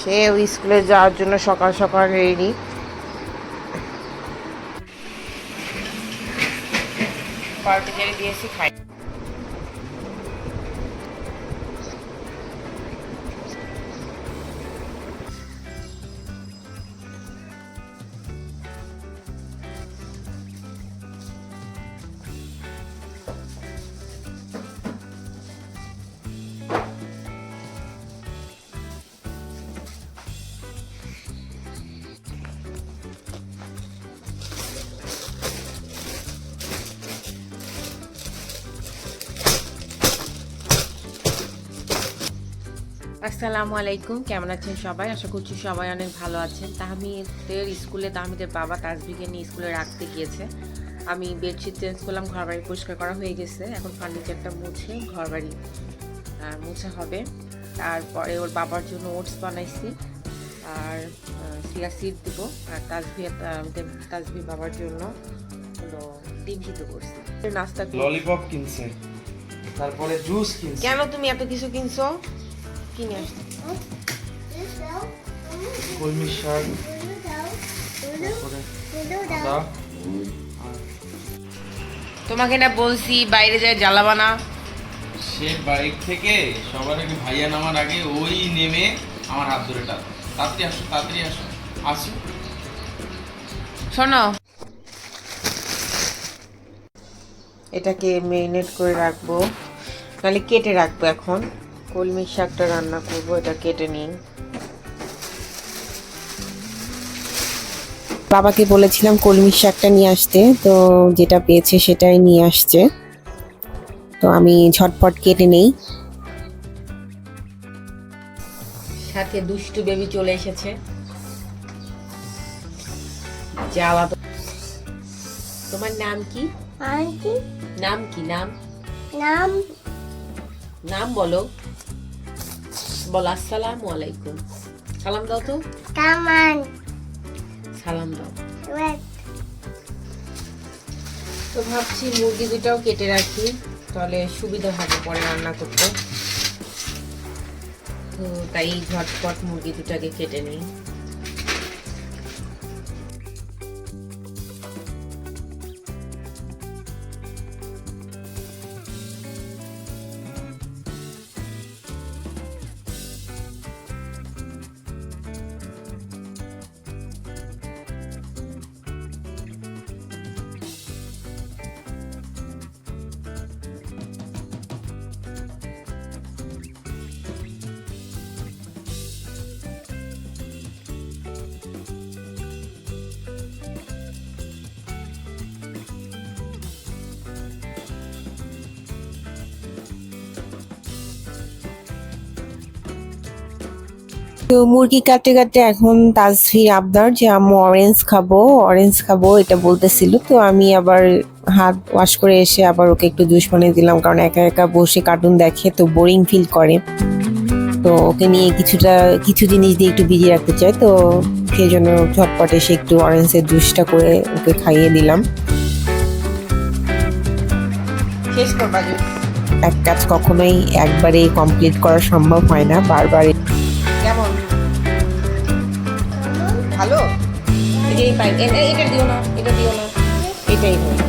সে ওই স্কুলে যাওয়ার জন্য সকাল সকাল রেডি। পার্টি দিয়েছি খাই। আসসালামু আলাইকুম। কেমন আছেন সবাই? আশা করছি সবাই অনেক ভালো আছেন। তাহমিদের স্কুলে তাহমিদের বাবা তাজবিকে নিয়ে স্কুলে রাখতে গিয়েছে। আমি বেডশিট চেঞ্জ করলাম ঘর বাড়ি পরিষ্কার করা হয়ে গেছে। এখন ফার্নিচারটা মুছে ঘর বাড়ি মুছে হবে। তারপরে ওর বাবার জন্য ওটস বানাইছি। আর সিরা সিট দিব। আর তাজবি তাজবি বাবার জন্য হলো ডিম সিদ্ধ করছি। নাস্তা। ললিপপ কিনছে। তারপরে জুস কিনছে। কেন তুমি এত কিছু কিনছো? কিনে আসছো কলমি শাক তোমাকে না বলছি বাইরে যায় জ্বালাবা না সে বাইক থেকে সবার আগে ভাইয়া নামার আগে ওই নেমে আমার হাত ধরে টান। তাড়াতাড়ি আসো তাড়াতাড়ি আসো। আসো। শোনো। এটাকে মেরিনেট করে রাখব। নাহলে কেটে রাখব এখন। কলমি শাকটা রান্না করব এটা কেটে নিই বাবাকে বলেছিলাম কলমির শাকটা নিয়ে আসতে তো যেটা পেয়েছে সেটাই নিয়ে আসছে। তো আমি ঝটপট কেটে নেই। সাথে দুষ্টু বেবি চলে এসেছে। যাওয়া তোমার নাম কি? নাম কি? নাম? নাম? নাম বলো। বলো আসসালামু আলাইকুম। সালাম দাও তো। কামান। সালাম দাও। তো ভাবছি মুরগি দুটাও কেটে রাখি তাহলে সুবিধা হবে পরে রান্না করতে। তো তাই ঝটপট মুরগি দুটাকে কেটে নিই। তো মুরগি কাটতে কাটতে এখন তাজফির আবদার যে আম্মু অরেঞ্জ খাব অরেঞ্জ খাব এটা বলতেছিল। তো আমি আবার হাত ওয়াশ করে এসে আবার ওকে একটু জুস বানিয়ে দিলাম কারণ একা একা বসে কার্টুন দেখে তো বোরিং ফিল করে। তো ওকে নিয়ে কিছুটা কিছু জিনিস দিয়ে একটু বিজি রাখতে চাই তো সেই জন্য ঝটপট এসে একটু অরেঞ্জের জুসটা করে ওকে খাইয়ে দিলাম। এক কাজ কখনোই একবারে কমপ্লিট করা সম্ভব হয় না বারবার পাই এটা দিও না এটা দিও না। এটাই হয়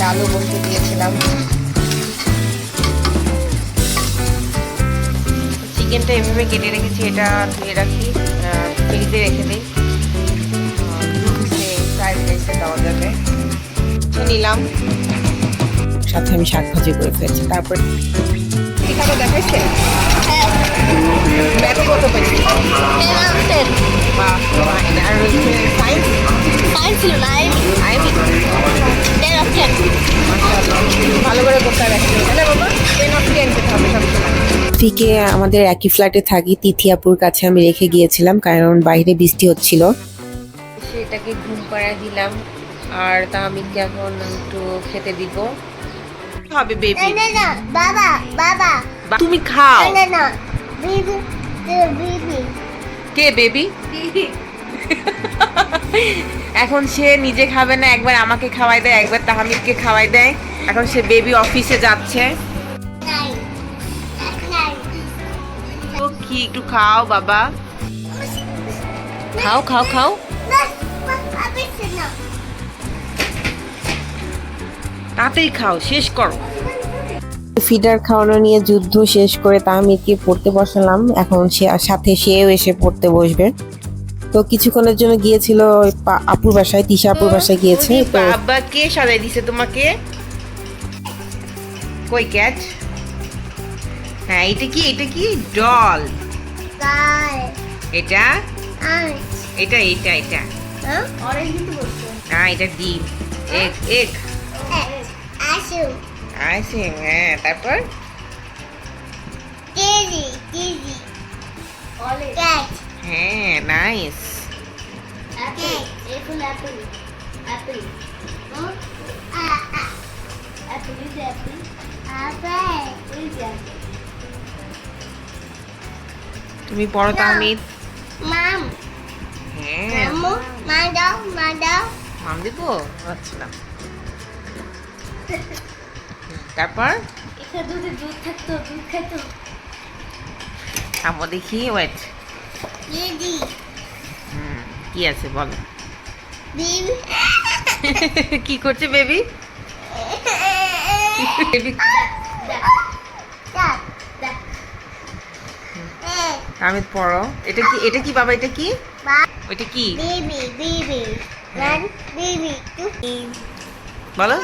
ডালও বসে দিয়েছিলাম। চিকেনটা এভাবে কেটে রেখেছি এটা ধুয়ে রাখি ফ্রিজে রেখে দিই। ফ্রাইড রাইসে দেওয়া যাবে। নিলাম। সাথে আমি শাক ভাজি করে ফেলছি তারপর দেখাইছে? ব্যাগও কত পেয়েছি? আর ছিল টেন অফ টেন ভালো করে করতে রাখছি তাহলে বাবা টেন অফ টেন পেতে হবে সবসময় ফিকে আমাদের একই ফ্ল্যাটে থাকি তিথিয়াপুর কাছে আমি রেখে গিয়েছিলাম কারণ বাইরে বৃষ্টি হচ্ছিল সেটাকে ঘুম পাড়ায় দিলাম আর তা আমি এখন একটু খেতে দিব হবে বেবি. Baba, Baba. তুমি খাও no. Baby, the baby. কে বেবি এখন সে নিজে খাবে না, একবার আমাকে খাওয়াই দেয়, একবার তাহমিদকে খাওয়াই দেয় এখন সে বেবি অফিসে যাচ্ছে. কি, একটু খাও বাবা খাও খাও খাও. তাড়াতাড়ি খাও, শেষ করো ফিডার খাওয়ানো নিয়ে যুদ্ধ শেষ করে তাহমিদকে পড়তে বসালাম। এখন সে সাথে সেও এসে পড়তে বসবে। তো কিছুক্ষণের জন্য গিয়েছিল ওই পা- আপুর বাসায় তিশা আপুর বাসায় গিয়েছে। তো বাবা কে সাজাই দিছে তোমাকে? কই ক্যাচ? হ্যাঁ এটা কি? এটা কি? ডল। এটা. এটা এটা এটা। bosku. না এটা ডিম। Egg egg. Eh, asu. আছে হ্যাঁ তারপর Dizzy, dizzy. Orange. Cat. হ্যাঁ nice Apple. Apple, apple. Apple. Huh? Ah, ah. Apple is apple. Apple. Is apple. তুমি পড়ো তাহমিদ Mom. হ্যাঁ Mamu. Mado. Mado. মাম দিব আচ্ছা না তারপর? দুধে দুধ থাকতো দুধ খেতো থামো দেখি ওয়েট হুম কি আছে বলো? কি করছে বেবি? বেবি আমি পড়ো। এটা কি এটা কি বাবা এটা কি? ওইটা কি. One, বলো।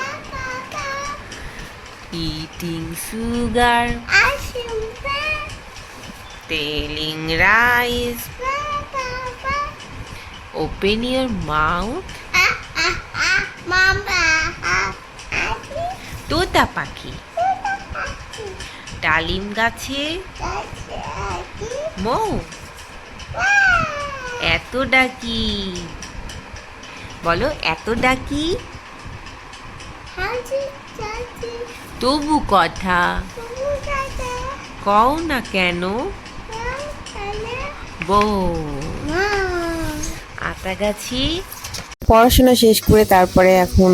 Mouth ah, ah, ah, mama, ah, ati, তোতা পাখি ডালিম গাছে মৌ এত ডাকি বলো এত ডাকি তবু কথা। কও না কেন? বউ। mom. আতা গাছি। পড়াশোনা শেষ করে তারপরে এখন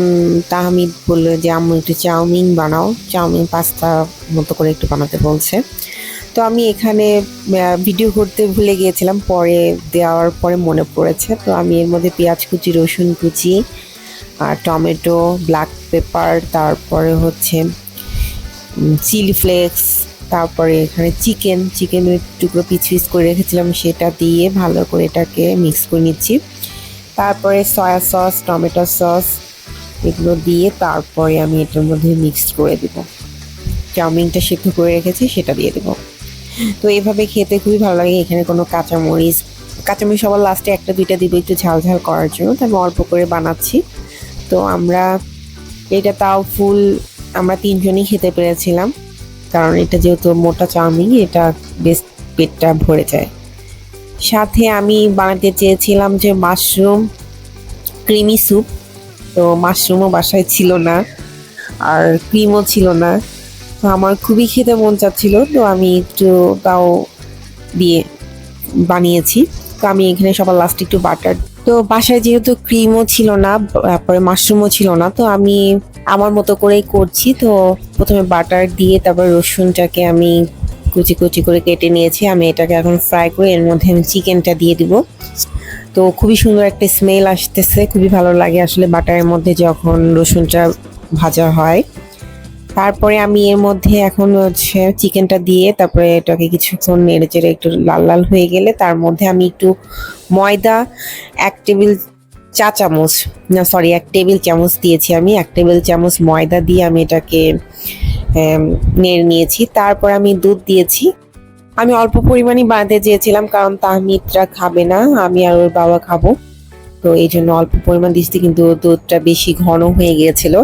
তাহমিদ বলল যে আম্মু একটু চাউমিন বানাও। চাউমিন পাস্তা মতো করে একটু বানাতে বলছে। তো আমি এখানে ভিডিও করতে ভুলে গিয়েছিলাম। পরে দেওয়ার পরে মনে পড়েছে। তো আমি এর মধ্যে পেঁয়াজ কুচি রসুন কুচি আর টমেটো ব্ল্যাক পেপার তারপরে হচ্ছে চিলি ফ্লেক্স তারপরে এখানে চিকেন চিকেনের টুকরো পিস পিস করে রেখেছিলাম, সেটা দিয়ে ভালো করে এটাকে মিক্স করে নিচ্ছি। তারপরে সয়া সস টমেটো সস এগুলো দিয়ে তারপরে আমি এটার মধ্যে মিক্স করে দেব। চাউমিনটা সেদ্ধ করে রেখেছি, সেটা দিয়ে দেবো। তো এভাবে খেতে খুবই ভালো লাগে, এখানে কোনো কাঁচামরিচ কাঁচামরিচ সবার লাস্টে একটা দুইটা দিব একটু ঝাল ঝাল করার জন্য তো আমি অল্প করে বানাচ্ছি। তো আমরা এটা তাও ফুল আমরা তিনজনই খেতে পেরেছিলাম। কারণ এটা যেহেতু মোটা চাউমিন, এটা বেশ পেটটা ভরে যায়। সাথে আমি বানাতে চেয়েছিলাম যে মাশরুম ক্রিমি স্যুপ। তো মাশরুমও বাসায় ছিল না আর ক্রিমও ছিল না। তো আমার খুবই খেতে মন চাচ্ছিল, তো আমি একটু তাও দিয়ে বানিয়েছি। তো আমি এখানে সবার লাস্টে একটু বাটার তো বাসায় যেহেতু ক্রিমও ছিল না, তারপরে মাশরুমও ছিল না, তো আমি আমার মতো করেই করছি। তো প্রথমে বাটার দিয়ে তারপর রসুনটাকে আমি কুচি কুচি করে কেটে নিয়েছি। আমি এটাকে এখন ফ্রাই করে এর মধ্যে আমি চিকেনটা দিয়ে দিব। তো খুবই সুন্দর একটা স্মেল আসতেছে, খুবই ভালো লাগে আসলে বাটারের মধ্যে যখন রসুনটা ভাজা হয়। তারপরে আমি এর মধ্যে এখন হচ্ছে চিকেনটা দিয়ে তারপরে এটাকে কিছুক্ষণ নেড়ে চেড়ে একটু লাল লাল হয়ে গেলে তার মধ্যে আমি একটু ময়দা, এক টেবিল চা চামচ, না সরি এক টেবিল চামচ দিয়েছি আমি, এক টেবিল চামচ ময়দা দিয়ে আমি এটাকে নেড়ে নিয়েছি। তারপর আমি দুধ দিয়েছি। আমি অল্প পরিমাণই বানাতে চেয়েছিলাম কারণ তাহমিদরা খাবে না, আমি আর ওর বাবা খাব। তো এই জন্য অল্প পরিমাণ দিচ্ছি কিন্তু দুধটা বেশি ঘন হয়ে গিয়েছিল।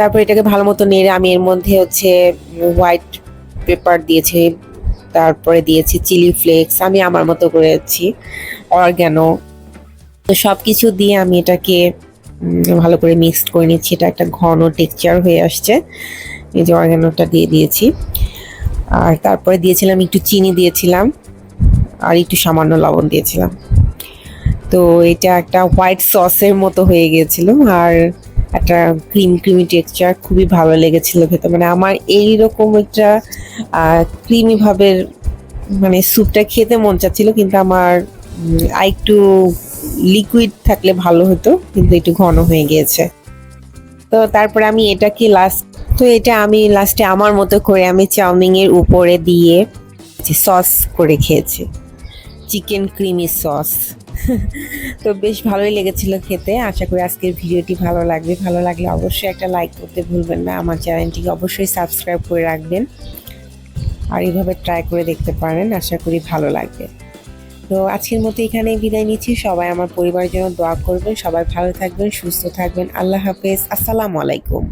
তারপর এটাকে ভালো মতো নেড়ে আমি এর মধ্যে হচ্ছে হোয়াইট পেপার দিয়েছি, তারপরে দিয়েছি চিলি ফ্লেক্স আমি আমার মতো করেছি অর্গ্যানো তো সব কিছু দিয়ে আমি এটাকে ভালো করে মিক্সড করে নিচ্ছি, এটা একটা ঘন টেক্সচার হয়ে আসছে। এই যে অর্গানোটা দিয়ে দিয়েছি। আর তারপরে দিয়েছিলাম, একটু চিনি দিয়েছিলাম, আর একটু সামান্য লবণ দিয়েছিলাম। তো এটা একটা হোয়াইট সসের মতো হয়ে গিয়েছিল, আর একটা ক্রিম ক্রিমি টেক্সচার খুবই ভালো লেগেছিল খেতে। মানে আমার এই রকম একটা ক্রিমি ভাবের মানে স্যুপটা খেতে মন চাচ্ছিল, কিন্তু আমার একটু লিকুইড থাকলে ভালো হতো, কিন্তু একটু ঘন হয়ে গিয়েছে। তো তারপরে আমি এটাকে লাস্ট তো এটা আমি লাস্টে আমার মতো করে আমি চাউমিনের উপরে দিয়ে সস করে খেয়েছি। চিকেন ক্রিমি সস তো বেশ ভালোই লেগেছিল খেতে। আশা করি আজকের ভিডিওটি ভালো লাগবে। ভালো লাগলে অবশ্যই একটা লাইক করতে ভুলবেন না। আমার চ্যানেলটিকে অবশ্যই সাবস্ক্রাইব করে রাখবেন। আর এইভাবে ট্রাই করে দেখতে পারেন। আশা করি ভালো লাগবে। তো আজকের মতো এখানেই বিদায় নিচ্ছি। সবাই আমার পরিবারের জন্য দোয়া করবেন। সবাই ভালো থাকবেন, সুস্থ থাকবেন। আল্লাহ হাফেজ। আসসালামু আলাইকুম।